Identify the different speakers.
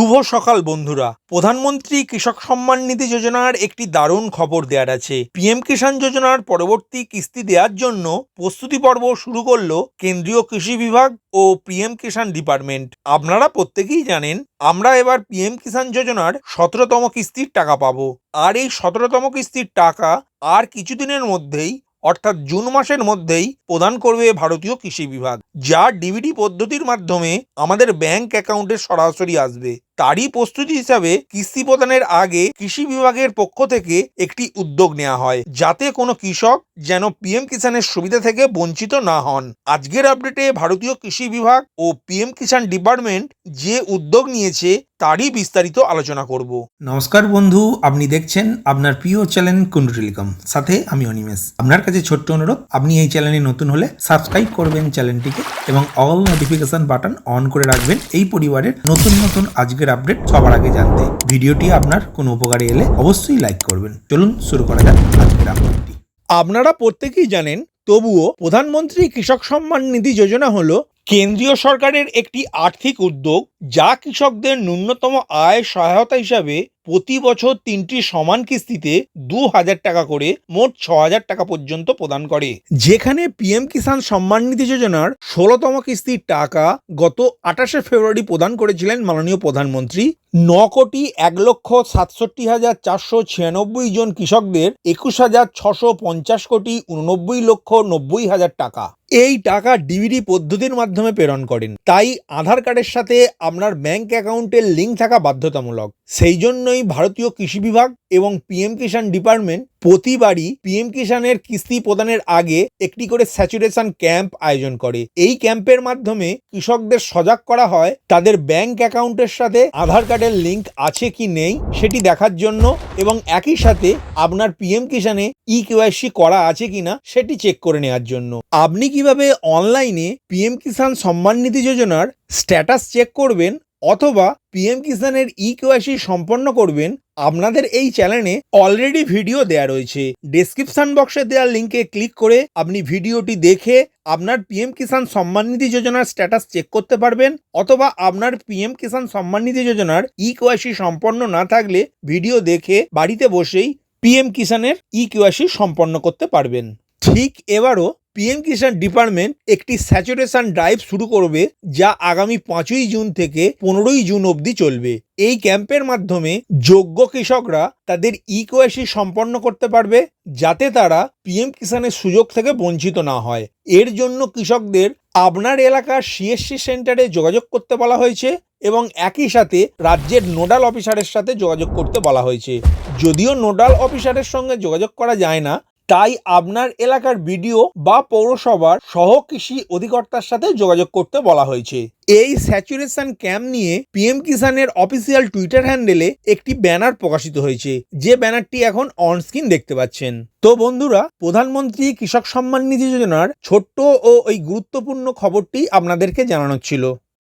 Speaker 1: শুভ সকাল, বন্ধুরা। প্রধানমন্ত্রী কৃষক সম্মান নিধি যোজনার একটি দারুণ খবর দেওয়ার আছে। পিএম কিষাণ যোজনার পরবর্তী কিস্তি দেওয়ার জন্য প্রস্তুতি পর্ব শুরু করল কেন্দ্রীয় কৃষি বিভাগ ও পিএম কিষাণ ডিপার্টমেন্ট। আপনারা প্রত্যেকেই জানেন, আমরা এবার পিএম কিষাণ যোজনার সতেরোতম কিস্তির টাকা পাবো। আর এই সতেরোতম কিস্তির টাকা আর কিছুদিনের মধ্যেই, অর্থাৎ জুন মাসের মধ্যেই প্রদান করবে ভারতীয় কৃষি বিভাগ। যা ডিবিটি পদ্ধতির মাধ্যমে আমাদের ব্যাংক অ্যাকাউন্টে সরাসরি আসবে। তারই প্রস্তুতি হিসাবে কিস্তি প্রদানের আগে কৃষি বিভাগের পক্ষ থেকে একটি উদ্যোগ নেওয়া হয়, যাতে কোনো কৃষক যেন পিএম কিষানের সুবিধা থেকে বঞ্চিত না হন। আজকের আপডেটে ভারতীয় কৃষি বিভাগ ও পিএম কিষাণ ডিপার্টমেন্ট যে উদ্যোগ নিয়েছে, তারই বিস্তারিত আলোচনা করব।
Speaker 2: নমস্কার বন্ধু, আপনি দেখছেন আপনার প্রিয় চ্যানেল কুন্ডু টেলিকম সাথে আমি অনিমেষ। আপনার কাছে ছোট্ট অনুরোধ, আপনি এই চ্যানেলে নতুন হলে সাবস্ক্রাইব করবেন চ্যানেলটিকে এবং অল নোটিফিকেশন বাটন অন করে রাখবেন। এই পরিবারের নতুন নতুন আজকের আপডেট সবার আগে জানতে ভিডিওটি আপনার কোনো উপকারে এলে অবশ্যই লাইক করবেন। চলুন শুরু করা যাক আজকের আপডেটটি।
Speaker 1: আপনারা প্রত্যেকেই জানেন, তবুও প্রধানমন্ত্রী কৃষক সম্মান নিধি যোজনা হলো কেন্দ্রীয় সরকারের একটি আর্থিক উদ্যোগ যা কৃষকদের ন্যূনতম আয় সহায়তা হিসাবে প্রতি বছর তিনটি সমান কিস্তিতে দু হাজার টাকা করে মোট ছ হাজার টাকা পর্যন্ত প্রদান করে। যেখানে পিএম কিষাণ সম্মান নিধি যোজনার ষোলোতম কিস্তির টাকা গত আঠাশে ফেব্রুয়ারি প্রদান করেছিলেন মাননীয় প্রধানমন্ত্রী। ন কোটি এক লক্ষ সাতষট্টি হাজার চারশো ছিয়ানব্বই জন কৃষকদের একুশ হাজার ছশো পঞ্চাশ কোটি উননব্বই লক্ষ নব্বই হাজার টাকা। এই টাকা ডিবিডি পদ্ধতির মাধ্যমে প্রেরণ করেন। তাই আধার কার্ডের সাথে আপনার ব্যাংক অ্যাকাউন্টের লিঙ্ক থাকা বাধ্যতামূলক। সেই জন্যই ভারতীয় কৃষি বিভাগ এবং পিএম কিষাণ ডিপার্টমেন্ট প্রতিবারই পিএম কিষাণের কিস্তি প্রদানের আগে একটি করে স্যাচুরেশন ক্যাম্প আয়োজন করে। এই ক্যাম্পের মাধ্যমে কৃষকদের সজাগ করা হয়, তাদের ব্যাংক অ্যাকাউন্টের সাথে আধার কার্ডের লিঙ্ক আছে কি নেই সেটি দেখার জন্য এবং একই সাথে আপনার পিএম কিষাণে ই কেওয়াইসি করা আছে কিনা সেটি চেক করে নেওয়ার জন্য। আপনি কীভাবে অনলাইনে পিএম কিষাণ সম্মান নিধি যোজনার স্ট্যাটাস চেক করবেন অথবা পিএম কিষানের ই কেওয়াইসি সম্পন্ন করবেন, আপনাদের এই চ্যানেলে অলরেডি ভিডিও দেয়া রয়েছে। ডেসক্রিপশন বক্সে দেওয়া লিঙ্কে ক্লিক করে আপনি ভিডিওটি দেখে আপনার পিএম কিষাণ সম্মান নিধি যোজনার স্ট্যাটাস চেক করতে পারবেন, অথবা আপনার পিএম কিষাণ সম্মান নিধি যোজনার ই কেওয়াইসি সম্পন্ন না থাকলে ভিডিও দেখে বাড়িতে বসেই পিএম কিষানের ই কেওয়াইসি সম্পন্ন করতে পারবেন। ঠিক এবারও পিএম কিষাণ ডিপার্টমেন্ট একটি স্যাচুরেশন ড্রাইভ শুরু করবে, যা আগামী পাঁচই জুন থেকে পনেরোই জুন অবধি চলবে। এই ক্যাম্পের মাধ্যমে যোগ্য কৃষকরা তাদের ই কেওয়াইসি সম্পন্ন করতে পারবে, যাতে তারা পিএম কিষাণের সুযোগ থেকে বঞ্চিত না হয়। এর জন্য কৃষকদের আপনার এলাকার সিএসসি সেন্টারে যোগাযোগ করতে বলা হয়েছে এবং একই সাথে রাজ্যের নোডাল অফিসারের সাথে যোগাযোগ করতে বলা হয়েছে। যদিও নোডাল অফিসারের সঙ্গে যোগাযোগ করা যায় না তাই আপনার এলাকার বিডিও বা পৌরসভার সহ কৃষি অধিকর্তার সাথে যোগাযোগ করতে বলা হয়েছে। এই স্যাচুরেশন ক্যাম্প নিয়ে পিএম কিষানের অফিসিয়াল টুইটার হ্যান্ডেলে একটি ব্যানার প্রকাশিত হয়েছে। যে ব্যানারটি এখন অনস্ক্রিন দেখতে পাচ্ছেন। তো বন্ধুরা, প্রধানমন্ত্রী কৃষক সম্মান নিধি যোজনার ছোট্ট ও ওই গুরুত্বপূর্ণ খবরটি আপনাদেরকে জানানো ছিল।